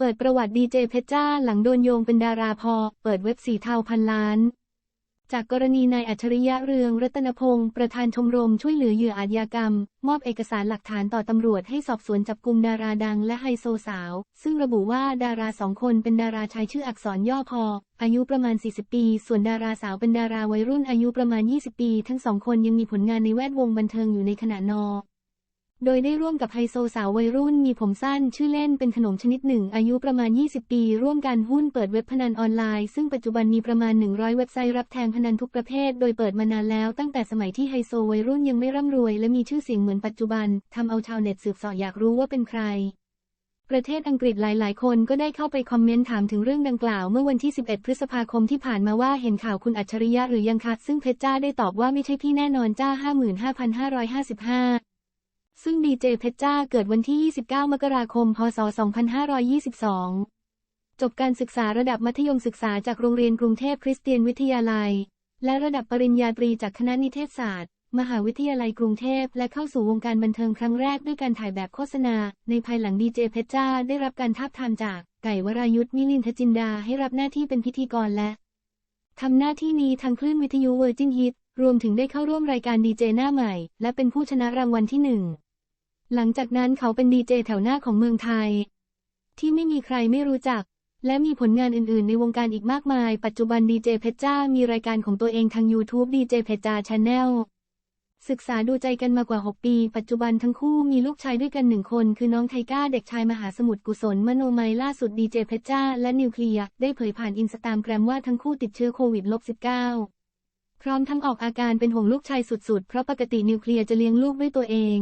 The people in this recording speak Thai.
เปิดประวัติดีเจเพชรจ้าหลังโดนโยงเป็นดาราพอ เปิดเว็บสีเทาพันล้าน จากกรณีนายอัจฉริยะเรืองรัตนพงศ์ประธานชมรมช่วยเหลือเหยื่ออาชญากรรม มอบเอกสารหลักฐานต่อตำรวจให้สอบสวนจับกลุ่มดาราดังและไฮโซสาว ซึ่งระบุว่าดาราสองคนเป็นดาราชายชื่ออักษรย่อพอ อายุประมาณ 40 ปี ส่วนดาราสาวเป็นดาราวัยรุ่นอายุประมาณ 20 ปี ทั้งสองคนยังมีผลงานในแวดวงบันเทิงอยู่ในขณะนอ โดยได้ร่วมกับไฮโซสาววัยรุ่นมีผมสั้นชื่อเล่นเป็นขนมชนิดหนึ่ง อายุประมาณ 20 ปี ร่วมกันหุ้นเปิดเว็บพนันออนไลน์ ซึ่งปัจจุบันมีประมาณ 100 เว็บไซต์รับแทงพนันทุกประเภท โดยเปิดมานานแล้วตั้งแต่สมัยที่ไฮโซวัยรุ่นยังไม่ร่ำรวย และมีชื่อเสียงเหมือนปัจจุบันทำเอาชาวเน็ตสืบสาะอยากรู้ว่าเป็นใครประเทศอังกฤษหลาย ๆ คนก็ได้เข้าไปคอมเมนต์ถามถึงเรื่องดังกล่าวเมื่อวันที่ 11 พฤษภาคมที่ผ่านมาว่าเห็นข่าวคุณอัจฉริยะหรือยังคะซึ่งเพชรจ้าได้ตอบว่าไม่ใช่พี่แน่นอนจ้า 55,555 ซึ่งดีเจเพชรจ้าเกิดวันที่ 29 มกราคม พศ 2522 จบการศึกษาระดับมัธยมศึกษาจากโรงเรียนกรุงเทพคริสเตียนวิทยาลัย และระดับปริญญาตรีจากคณะนิเทศศาสตร์ มหาวิทยาลัยกรุงเทพ และเข้าสู่วงการบันเทิงครั้งแรกด้วยการถ่ายแบบโฆษณา ในภายหลังดีเจเพชรจ้าได้รับการทาบทามจากไก่วรายุทธมิลินทจินดาให้รับหน้าที่เป็นพิธีกรและทำหน้าที่นี้ทางคลื่นวิทยุเวอร์จินฮิตรวมถึงได้เข้าร่วมรายการดีเจหน้าใหม่ และเป็นผู้ชนะรางวัลที่หนึ่ง หลังจากนั้นเขาเป็นดีเจแถวหน้าของเมืองไทย ที่ไม่มีใครไม่รู้จัก และมีผลงานอื่นๆ ในวงการอีกมากมาย ปัจจุบันดีเจเพชรจ้ามีรายการของตัวเองทาง YouTube ดีเจเพชรจ้าชาแนลศึกษาดูใจกันมากว่า 6 ปี ปัจจุบันทั้งคู่มีลูกชายด้วยกันหนึ่งคน คือน้องไทก้าเด็กชายมหาสมุทรกุศลมโนมัยล่าสุดดีเจเพชรจ้าและนิวเคลียร์ได้เผยผ่านอินสตาแกรมว่าทั้งคู่ติดเชื้อโควิด -19 พร้อมทั้งออกอาการเป็นห่วงลูกชายสุดๆ เพราะปกตินิวเคลียร์จะเลี้ยงลูกด้วยตัวเอง